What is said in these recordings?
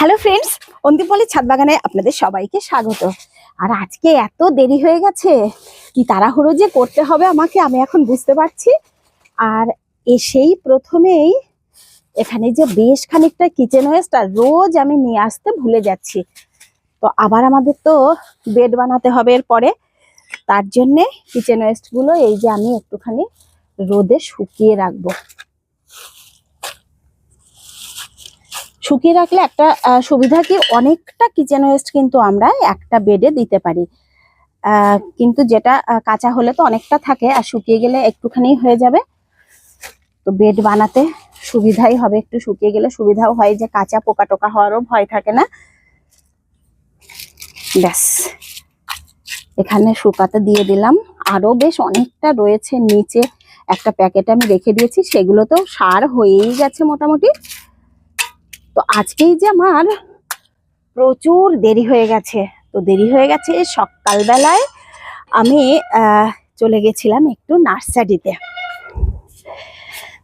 Hello friends অন্তিমপল্লী ছাদ বাগানে আপনাদের সবাইকে স্বাগত। আর আজকে এত দেরি হয়ে গেছে, কি তাড়াহুড়ো যে করতে হবে আমাকে আমি এখন বুঝতে পারছি। আর এসেই প্রথমেই এখানে যে বেশ খানিকটা কিচেন ওয়েস্ট আর রোজ আমি নিয়ে আসতে ভুলে যাচ্ছি। তো আবার আমাদের তো বেড বানাতে হবে এরপরে। তার জন্যে কিচেন ওয়েস্টগুলো এই যে আমি একটুখানি রোদে শুকিয়ে রাখব। শুকিয়ে রাখলে একটা সুবিধা কি, অনেকটা কিচেন ওয়েস্ট কিন্তু আমরা একটা বেডে দিতে পারি। কিন্তু যেটা কাঁচা হলে তো অনেকটা থাকে, আর শুকিয়ে গেলে একটুখানি হয়ে যাবে। তো বেড বানাতে সুবিধাই হবে, একটু শুকিয়ে গেলে সুবিধাও হয় যে কাঁচা পোকা টোকা হওয়ারও ভয় থাকে না। ব্যাস। এখানে শুকাতে দিয়ে দিলাম। আরও বেশ অনেকটা রয়েছে, নিচে একটা প্যাকেট আমি রেখে দিয়েছি সেগুলো তো সার হয়েই গেছে মোটামুটি। তো আজকেই যে আমার প্রচুর দেরি হয়ে গেছে। তো দেরি হয়ে গেছে সকালবেলায় আমি চলে গেছিলাম একটু নার্সারিতে।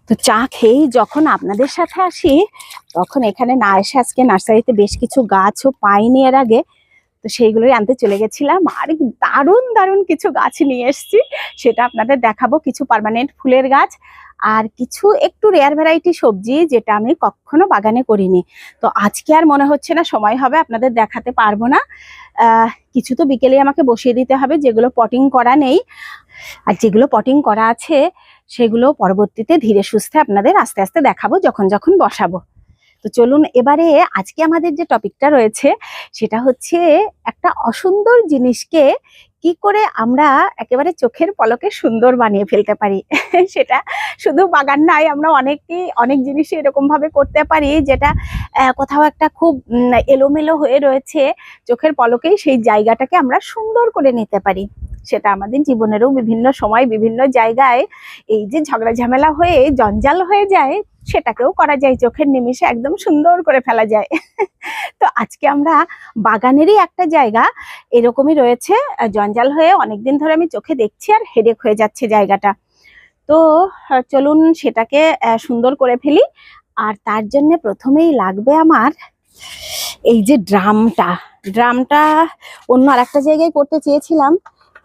তো চা খেয়েই যখন আপনাদের সাথে আসি, তখন এখানে না এসে আজকে নার্সারিতে বেশ কিছু গাছও পাইনি এর আগে। তো সেইগুলোই আনতে চলে গেছিলাম। আর দারুণ দারুণ কিছু গাছ নিয়ে এসেছি। সেটা আপনাদের দেখাবো। কিছু পার্মানেন্ট ফুলের গাছ আর কিছু একটু রেয়ার ভ্যারাইটি সবজি যেটা আমি কখনো বাগানে করিনি। তো আজকে আর মনে হচ্ছে না, সময় হবে আপনাদের দেখাতে পারব না। কিছু তো বিকেলে আমাকে বসিয়ে দিতে হবে, যেগুলো পটিং করা নেই। আর যেগুলো পটিং করা আছে, সেগুলো পরবর্তীতে ধীরে সুস্থে আপনাদের আস্তে আস্তে দেখাবো, যখন যখন বসাবো। তো চলুন এবারে আজকে আমাদের যে টপিকটা রয়েছে, সেটা হচ্ছে একটা অসুন্দর জিনিসকে কি করে আমরা একেবারে চোখের পলকে সুন্দর বানিয়ে ফেলতে পারি। সেটা শুধু বাগান নয়, আমরা অনেকেই অনেক জিনিসই এরকমভাবে করতে পারি, যেটা কোথাও একটা খুব এলোমেলো হয়ে রয়েছে, চোখের পলকেই সেই জায়গাটাকে আমরা সুন্দর করে নিতে পারি। সেটা আমাদের জীবনেরও বিভিন্ন সময়, বিভিন্ন জায়গায় এই যে ঝগড়া ঝামেলা হয়ে জঞ্জাল হয়ে যায় সেটাকেও করা যায়, চোখের নিমিষে একদম সুন্দর করে ফেলা যায়। তো আজকে আমরা বাগানেরই একটা জায়গা, এরকমই রয়েছে জঞ্জাল হয়ে অনেকদিন ধরে আমি চোখে দেখছি আর হেডেক হয়ে যাচ্ছে জায়গাটা। তো চলুন সেটাকে সুন্দর করে ফেলি। আর তার জন্য প্রথমেই লাগবে আমার এই যে ড্রামটা। ড্রামটা অন্য আর একটা জায়গায় করতে চেয়েছিলাম,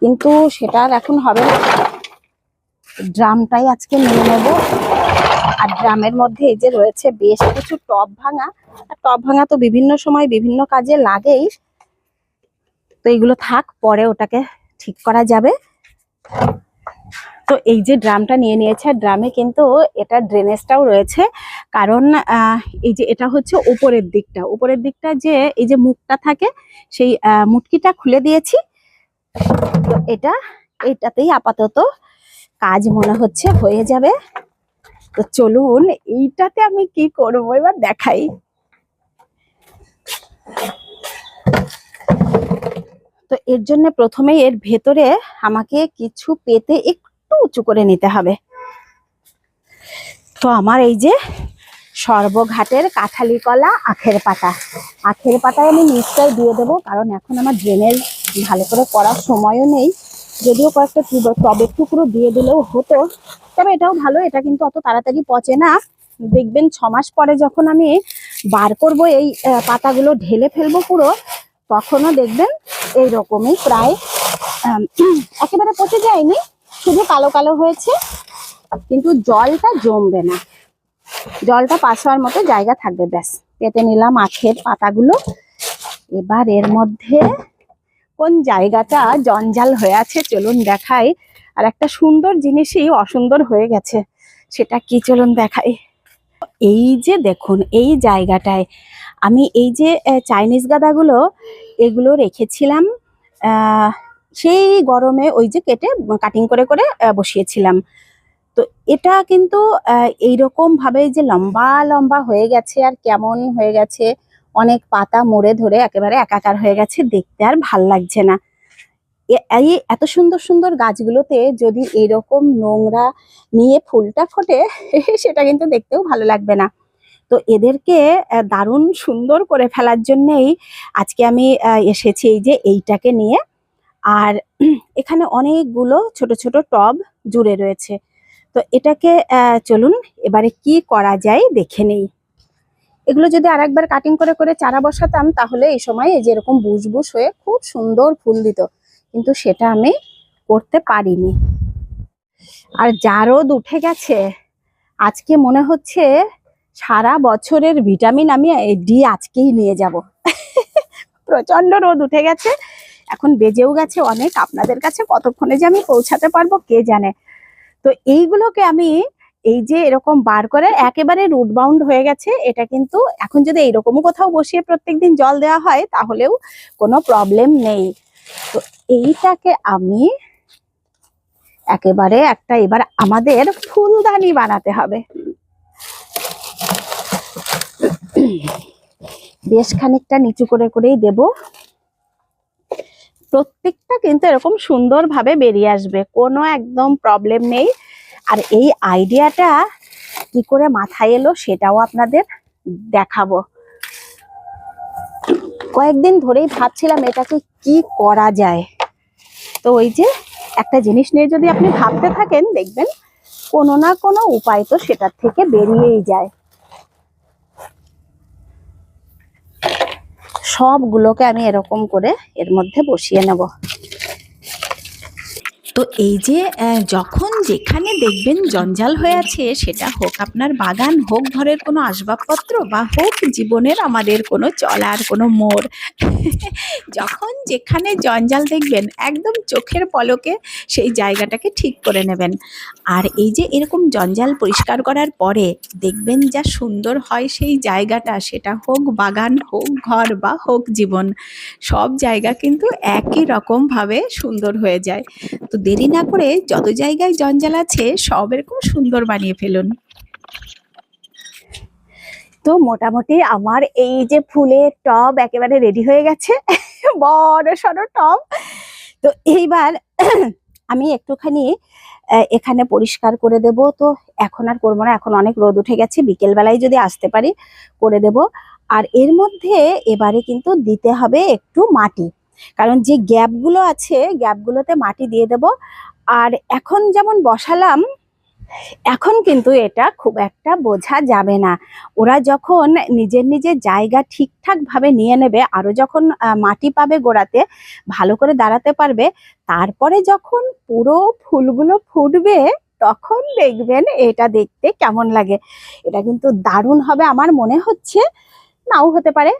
কিন্তু সেটা আর এখন হবে না। ড্রামটাই আজকে নিয়ে নেব। আর ড্রামের মধ্যে এই যে রয়েছে বেশ কিছু টব ভাঙা। আর টব ভাঙা তো বিভিন্ন সময় বিভিন্ন কাজে লাগেই। তো এগুলো থাক, পরে ওটাকে ঠিক করা যাবে। তো এই যে ড্রামটা নিয়ে নিয়েছে ড্রামে কিন্তু এটা ড্রেনেজটাও রয়েছে। কারণ এই যে এটা হচ্ছে উপরের দিকটা। উপরের দিকটা যে এই যে মুখটা থাকে, সেই মুটকিটা খুলে দিয়েছি। তো এটা, এটাতেই আপাতত কাজ মনে হচ্ছে হয়ে যাবে। তো চলুন, এইটাতে আমি কি করব? এবার দেখাই। তো এর জন্য প্রথমে এর ভেতরে আমাকে কিছু পেতে একটু উঁচু করে নিতে হবে। তো আমার এই যে সর্বঘাটের কাঁঠালি কলা, আখের পাতা। আখের পাতায় আমি নিশ্চয় দিয়ে দেবো, কারণ এখন আমার ড্রেনের ভালো করে করার সময়ও নেই। যদিও কয়েকটা টুব- টবের টুকরো দিয়ে দিলেও হতো, তবে এটাও ভালো, এটা কিন্তু অত তাড়াতাড়ি পচে না। দেখবেন ছ মাস পরে যখন আমি বার করব এই পাতাগুলো ঢেলে ফেলব পুরো, তখনও দেখবেন এই রকমই প্রায় একেবারে পচে যায়নি, শুধু কালো কালো হয়েছে, কিন্তু জলটা জমবে না। জলটা পাস হওয়ার মতো জায়গা থাকবে, ব্যাস। পেতে নিলাম আখের পাতাগুলো। এবার এর মধ্যে কোন জায়গাটা জঞ্জাল হয়ে আছে চলুন দেখাই। আর একটা সুন্দর জিনিসই অসুন্দর হয়ে গেছে, সেটা কি চলুন দেখাই? এই যে দেখুন, এই জায়গাটায় আমি এই যে চাইনিজ গাদাগুলো, এগুলো রেখেছিলাম সেই গরমে ওই যে কেটে কাটিং করে করে বসিয়েছিলাম। তো এটা কিন্তু এইরকম ভাবে যে লম্বা লম্বা হয়ে গেছে আর কেমন হয়ে গেছে অনেক পাতা মরে ধরে একেবারে একাকার হয়ে গেছে, দেখতে আর ভালো লাগছে না। এই এত সুন্দর সুন্দর গাছগুলোতে যদি এরকম নোংরা নিয়ে ফুলটা ফোটে, সেটা কিন্তু দেখতেও ভালো লাগবে না। তো এদেরকে দারুণ সুন্দর করে ফেলার জন্যেই আজকে আমি এসেছি এই যে এইটাকে নিয়ে। আর এখানে অনেকগুলো ছোট ছোট টব জুড়ে রয়েছে। তো এটাকে চলুন এবারে কি করা যায় দেখে নেই। এগুলো যদি আরেকবার কাটিং করে করে চারা বসাতাম, তাহলে এই সময় এই যে এরকম বুশ হয়ে খুব সুন্দর ফুল দিত। কিন্তু সেটা আমি করতে পারিনি। আর যা রোদ উঠে গেছে, আজকে মনে হচ্ছে সারা বছরের ভিটামিন আমি ডি আজকেই নিয়ে যাব। প্রচণ্ড রোদ উঠে গেছে, এখন বেজেও গেছে অনেক। আপনাদের কাছে কতক্ষণে যে আমি পৌঁছাতে পারব, কে জানে? তো এইগুলোকে আমি এই যে এরকম বার করে একেবারে রুট বাউন্ড হয়ে গেছে, এটা কিন্তু এখন যদি এইরকমও কোথাও বসিয়ে প্রত্যেকদিন জল দেওয়া হয়, তাহলেও কোনো প্রবলেম নেই। তো এইটাকে আমি একেবারে একটা এবার আমাদের ফুলদানি বানাতে হবে। বেশ খানিকটা নিচু করে করেই দেব। প্রত্যেকটা কিন্তু এরকম সুন্দরভাবে বেরিয়ে আসবে, কোনো একদম প্রবলেম নেই। আর এই আইডিয়াটা কি করে মাথায় এলো সেটাও আপনাদের দেখাবো। কয়েকদিন ধরেই ভাবছিলাম এটাকে কি করা যায়। তো ওই যে একটা জিনিস নিয়ে যদি আপনি ভাবতে থাকেন, দেখবেন কোনো না কোনো উপায় তো সেটার থেকে বেরিয়েই যায়। সবগুলোকে আমি এরকম করে এর মধ্যে বসিয়ে নেব। তো এই যে যখন যেখানে দেখবেন জঞ্জাল হয়ে আছে, সেটা হোক আপনার বাগান, হোক ঘরের কোনো আসবাবপত্র বা হোক জীবনের আমাদের কোনো চলার কোনো মোড়, যখন যেখানে জঞ্জাল দেখবেন, একদম চোখের পলকে সেই জায়গাটাকে ঠিক করে নেবেন। আর এই যে, এরকম জঞ্জাল পরিষ্কার করার পরে দেখবেন যা সুন্দর হয় সেই জায়গাটা, সেটা হোক বাগান, হোক ঘর বা হোক জীবন, সব জায়গা কিন্তু একই রকমভাবে সুন্দর হয়ে যায়। তো দেরি না করে যত জায়গায় জঞ্জাল আছে, সব এরকম সুন্দর বানিয়ে ফেলুন। তো মোটামুটি আমার এই যে ফুলের টব একেবারে রেডি হয়ে গেছে, বড় সড়ো টব। তো এইবার আমি একটুখানি এখানে পরিষ্কার করে দেব। তো এখন আর করব না, এখন অনেক রোদ উঠে গেছে বিকেল বেলায় যদি আসতে পারি, করে দেব। আর এর মধ্যে এবারে কিন্তু দিতে হবে একটু মাটি। কারণ যে গ্যাপগুলো আছে, গ্যাপগুলোতে মাটি দিয়ে দেব। আর এখন যেমন বসালাম, এখন কিন্তু এটা খুব একটা বোঝা যাবে না। ওরা যখন নিজের নিজের জায়গা ঠিকঠাক ভাবে নিয়ে নেবে, আরও যখন মাটি পাবে গোড়াতে, ভালো করে দাঁড়াতে পারবে, তারপরে যখন পুরো ফুলগুলো ফুটবে, তখন দেখবেন এটা দেখতে কেমন লাগে। এটা কিন্তু দারুণ হবে। আমার মনে হচ্ছে নাও হতে পারে।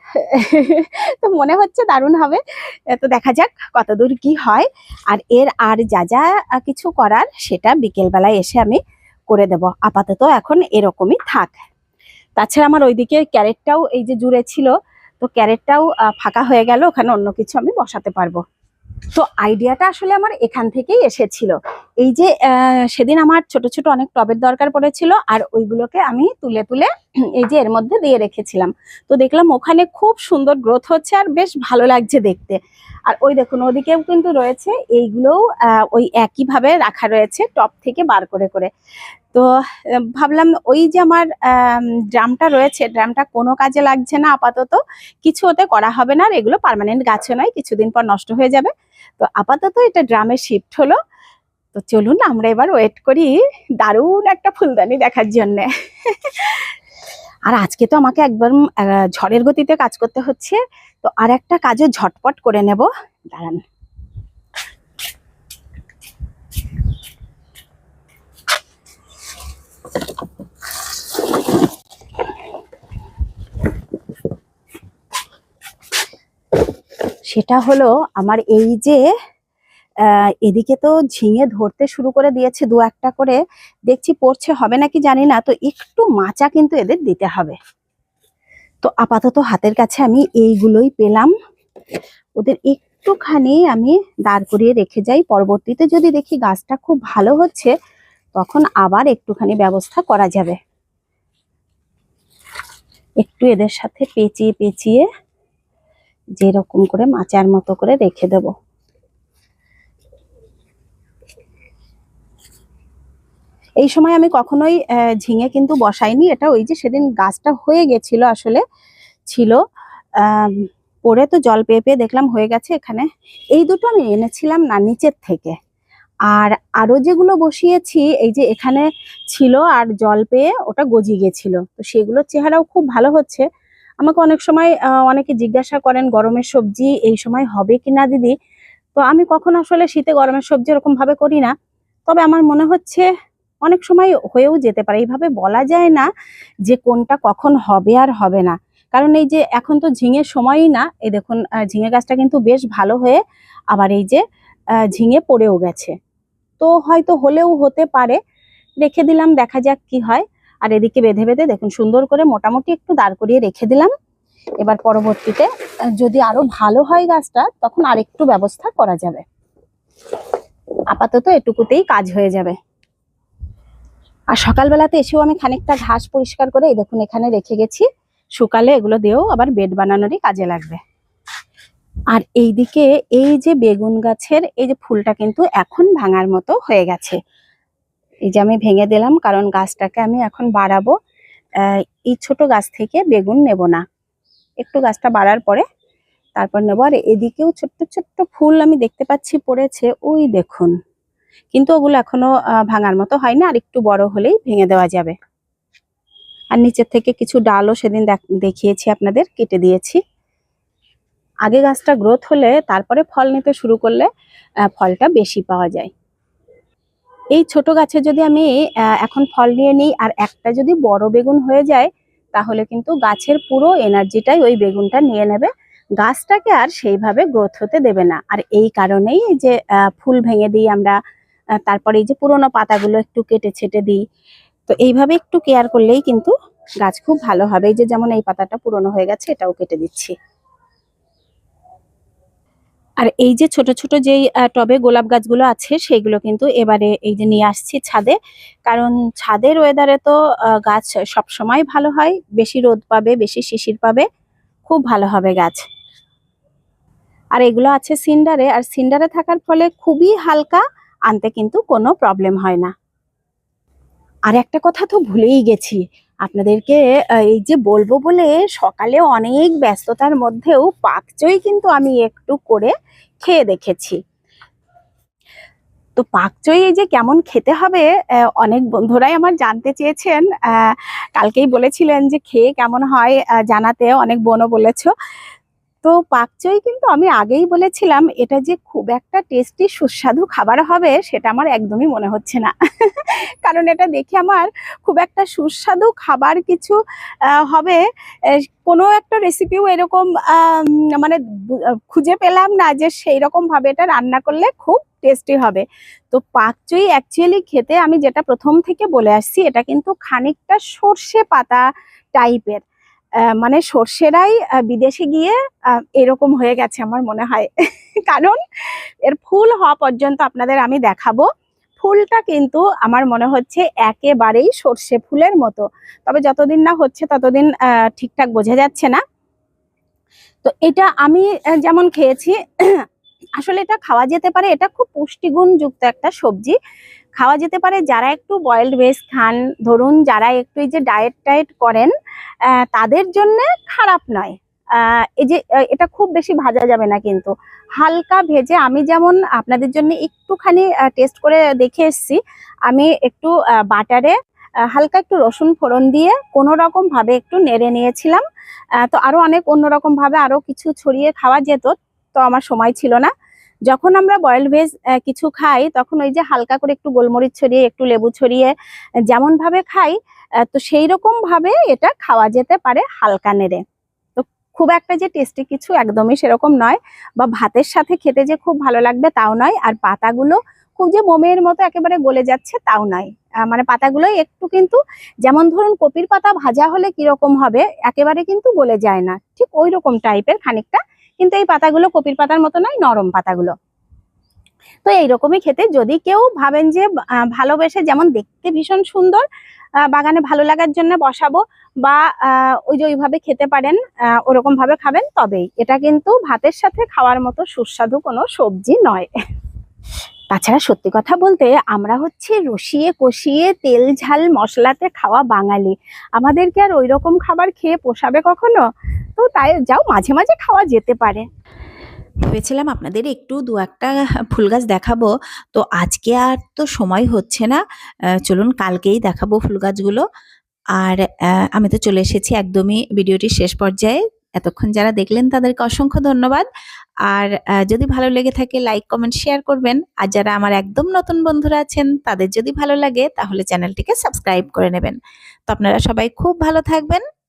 তো মনে হচ্ছে দারুণ হবে। তো দেখা যাক কতদূর কি হয়। আর এর আর যা যা কিছু করার সেটা বিকেলবেলায় এসে আমি করে দেব। আপাতত এখন এরকমই থাক। তাছাড়া আমার ওইদিকে ক্যারেটটাও এই যে জুড়ে ছিল, তো ক্যারেটটাও ফাঁকা হয়ে গেল। ওখানে অন্য কিছু আমি বসাতে পারব। তো আইডিয়াটা আসলে আমার এখান থেকেই এসেছিল। এই যে সেদিন আমার ছোট ছোট অনেক টবের দরকার পড়েছিল আর ওইগুলোকে আমি তুলে তুলে এই যে এর মধ্যে দিয়ে রেখেছিলাম। তো দেখলাম ওখানে খুব সুন্দর গ্রোথ হচ্ছে আর বেশ ভালো লাগছে দেখতে। আর ওই দেখুন, ওদিকেও কিন্তু রয়েছে এইগুলোও ওই একইভাবে রাখা রয়েছে টপ থেকে বার করে করে। তো ভাবলাম ওই যে আমার ড্রামটা রয়েছে, ড্রামটা কোনো কাজে লাগছে না আপাতত। কিছু ওতে করা হবে না আর এগুলো পার্মানেন্ট গাছও নয়, কিছুদিন পর নষ্ট হয়ে যাবে। তো আপাতত এটা ড্রামে শিফট হলো। তো চলুন, আমরা এবার ওয়েট করি দারুণ একটা ফুলদানি দেখার জন্যে। আর আজকে তো আমাকে একবার ঝড়ের গতিতে কাজ করতে হচ্ছে। তো আর একটা কাজও ঝটপট করে নেব। দাঁড়ান। সেটা হলো আমার এই যে এদিকে তো ঝিঙে ধরতে শুরু করে দিয়েছে দু একটা করে। দেখছি পড়ছে, হবে নাকি জানি না, তো একটু মাচা কিন্তু এদের দিতে হবে। তো আপাতত হাতের কাছে আমি এইগুলোই পেলাম। ওদের একটুখানি আমি দাঁড় করিয়ে রেখে যাই। পরবর্তীতে যদি দেখি গাছটা খুব ভালো হচ্ছে, তখন আবার একটুখানি ব্যবস্থা করা যাবে। একটু এদের সাথে পেঁচিয়ে পেঁচিয়ে যেরকম করে মাচার মতো করে রেখে দেব। এই সময় আমি কখনোই ঝিঙে কিন্তু বসাইনি। এটা ওই যে সেদিন গাছটা হয়ে গেছিল আসলে, ছিল। পরে তো জল পেয়ে পেয়ে দেখলাম হয়ে গেছে এখানে। এই দুটো আমি এনেছিলাম না নিচের থেকে। আর আরও যেগুলো বসিয়েছি, এই যে এখানে ছিল আর জল পেয়ে ওটা গজিয়ে গেছিল। তো সেগুলোর চেহারাও খুব ভালো হচ্ছে। আমাকে অনেক সময় অনেকে জিজ্ঞাসা করেন, গরমের সবজি এই সময় হবে কি না দিদি? তো আমি কখন আসলে শীতে গরমের সবজি ওরকমভাবে করি না। তবে আমার মনে হচ্ছে অনেক সময় হয়েও যেতে পারে। এইভাবে বলা যায় না যে কোনটা কখন হবে আর হবে না। কারণ এই যে এখন তো ঝিঙের সময়ই না, এই দেখুন ঝিঙে গাছটা কিন্তু বেশ ভালো হয়ে আবার এই যে ঝিঙে পড়েও গেছে। তো হয়তো হলেও হতে পারে, রেখে দিলাম, দেখা যাক কি হয়। আর এদিকে বেঁধে বেঁধে দেখুন, সুন্দর করে মোটামুটি একটু দাঁড় করিয়ে রেখে দিলাম। এবার পরবর্তীতে যদি আরও ভালো হয় গাছটা, তখন আরেকটু ব্যবস্থা করা যাবে। আপাতত এটুকুতেই কাজ হয়ে যাবে। আর সকালবেলাতে এসেও আমি খানিকটা ঘাস পরিষ্কার করে এই দেখুন এখানে রেখে গেছি। শুকালে এগুলো দিয়েও আবার বেড বানানোরই কাজে লাগবে। আর এইদিকে এই যে বেগুন গাছের এই যে ফুলটা কিন্তু এখন ভাঙার মতো হয়ে গেছে। এই যে আমি ভেঙে দিলাম কারণ গাছটাকে আমি এখন বাড়াবো। এই ছোট গাছ থেকে বেগুন নেব না। একটু গাছটা বাড়ার পরে তারপর নেব। আর এদিকেও ছোট্ট ছোট্ট ফুল আমি দেখতে পাচ্ছি পড়েছে। ওই দেখুন। কিন্তু ওগুলো এখনও ভাঙার মতো হয়নি, আর একটু বড় হলেই ভেঙে দেওয়া যাবে। আর নিচের থেকে কিছু ডালও সেদিন দেখ- দেখিয়েছি আপনাদের, কেটে দিয়েছি। আগে গাছটা গ্রোথ হলে তারপরে ফল নিতে শুরু করলে ফলটা বেশি পাওয়া যায়। এই ছোট গাছে যদি আমি এখন ফল নিয়ে নিই, আর একটা যদি বড় বেগুন হয়ে যায়, তাহলে কিন্তু গাছের পুরো এনার্জিটাই ওই বেগুনটা নিয়ে নেবে। গাছটাকে আর সেইভাবে গ্রোথ হতে দেবে না। আর এই কারণেই যে ফুল ভেঙে দিই আমরা তারপরে এই যে পুরোনো পাতাগুলো একটু কেটে ছেটে দিই। তো এইভাবে একটু কেয়ার করলেই কিন্তু গাছ খুব ভালো হবে। এই যে যেমন এই পাতাটা পুরনো হয়ে গেছে, এটাও কেটে দিচ্ছি। আর এই যে ছোট ছোট যেই টবে গোলাপ গাছগুলো আছে সেইগুলো কিন্তু এবারে এই যে নিয়ে আসছি ছাদে। কারণ ছাদের ওয়েদারে তো গাছ সব সময় ভালো হয়, বেশি রোদ পাবে, বেশি শিশির পাবে, খুব ভালো হবে গাছ। আর এগুলো আছে সিন্ডারে, আর সিন্ডারে থাকার ফলে খুবই হালকা আনতে কিন্তু কোনো প্রবলেম হয় না। আর একটা কথা তো ভুলেই গেছি, আপনাদেরকে এই যে বলব বলে সকালে অনেক ব্যস্ততার মধ্যেও পাকচই কিন্তু আমি একটু করে খেয়ে দেখেছি। তো পাকচই এই যে কেমন খেতে হবে অনেক বন্ধুরাই আমার জানতে চেয়েছেন কালকেই বলেছিলেন যে খেয়ে কেমন হয় জানাতে, অনেক বোনও বলেছ। তো পাকচই কিন্তু আমি আগেই বলেছিলাম, এটা যে খুব একটা টেস্টি সুস্বাদু খাবার হবে, সেটা আমার একদমই মনে হচ্ছে না। কারণ এটা দেখে আমার খুব একটা সুস্বাদু খাবার কিছু হবে কোনো একটা রেসিপিও এরকম মানে খুঁজে পেলাম না যে সেই রকম ভাবে এটা রান্না করলে খুব টেস্টি হবে। তো পাকচই অ্যাকচুয়ালি খেতে আমি যেটা প্রথম থেকে বলে আসছি, এটা কিন্তু খানিকটা সর্ষে পাতা টাইপের মানে সর্ষেরাই বিদেশে গিয়ে এরকম হয়ে গেছে আমার মনে হয়। কারণ এর ফুল হওয়া পর্যন্ত আপনাদের আমি দেখাবো। ফুলটা কিন্তু আমার মনে হচ্ছে একেবারেই সর্ষে ফুলের মতো। তবে যতদিন না হচ্ছে ততদিন ঠিকঠাক বোঝা যাচ্ছে না। তো এটা আমি যেমন খেয়েছি আসলে এটা খাওয়া যেতে পারে, এটা খুব পুষ্টিগুণ যুক্ত একটা সবজি। খাওয়া যেতে পারে যারা একটু বয়েলড ভেজ খান, ধরুন যারা একটু এই যে ডায়েট টায়েট করেন তাদের জন্য খারাপ নয়। এই যে এটা খুব বেশি ভাজা যাবে না কিন্তু। হালকা ভেজে আমি যেমন আপনাদের জন্য একটুখানি টেস্ট করে দেখে এসেছি। আমি একটু বাটারে হালকা একটু রসুন ফোড়ন দিয়ে কোনো রকম ভাবে একটু নেড়ে নিয়েছিলাম। তো আরও অনেক অন্যরকম ভাবে আরও কিছু ছড়িয়ে খাওয়া যেত। তো আমার সময় ছিল না। যখন আমরা বয়েল ভেজ কিছু খাই তখন ওই যে হালকা করে একটু গোলমরিচ ছড়িয়ে একটু লেবু ছড়িয়ে আহ, যেমন ভাবে খাই তো সেই রকম ভাবে এটা খাওয়া যেতে পারে হালকা নেড়ে। তো খুব একটা যে টেস্টি কিছু একদমই সেরকম নয় বা ভাতের সাথে খেতে যে খুব ভালো লাগবে তাও নয় আর পাতাগুলো খুব যে মোমের মতো একেবারে গলে যাচ্ছে তাও নয়। মানে পাতাগুলো একটু কিন্তু যেমন ধরুন কপির পাতা ভাজা হলে কীরকম হবে একেবারে কিন্তু গলে যায় না। ঠিক ওই রকম টাইপের খানিকটা কিন্তু এই পাতাগুলো কপির পাতার মতো নয়, নরম পাতাগুলো। তো এইরকমই খেতে যদি কেউ ভাবেন যে ভালোবেসে যেমন দেখতে ভীষণ সুন্দর বাগানে ভালো লাগার জন্য বসাবো বা ওই যে ওইভাবে খেতে পারেন ওরকম ভাবে খাবেন, তবেই। এটা কিন্তু ভাতের সাথে খাওয়ার মতো সুস্বাদু কোনো সবজি নয়। তাছাড়া সত্যি কথা বলতে আমরা হচ্ছে রসিয়ে কষিয়ে তেল, ঝাল, মশলাতে খাওয়া বাঙালি। আমাদেরকে আর ওই রকম খাবার খেয়ে পোষাবে কখনো? তো তাই যাও, মাঝে মাঝে খাওয়া যেতে পারে। ভেবেছিলাম আপনাদের একটু দু একটা ফুল গাছ দেখাবো। তো আজকে আর তো সময় হচ্ছে না। চলুন কালকেই দেখাবো ফুল গাছগুলো। আর আমি তো চলে এসেছি একদমই ভিডিওটির শেষ পর্যায়ে। এতক্ষণ যারা দেখলেন তাদেরকে অসংখ্য ধন্যবাদ। আর যদি ভালো লেগে থাকে লাইক, কমেন্ট, শেয়ার করবেন। আর যারা আমার একদম নতুন বন্ধুরা আছেন, তাদের যদি ভালো লাগে তাহলে চ্যানেলটিকে সাবস্ক্রাইব করে নেবেন। তো আপনারা সবাই খুব ভালো থাকবেন।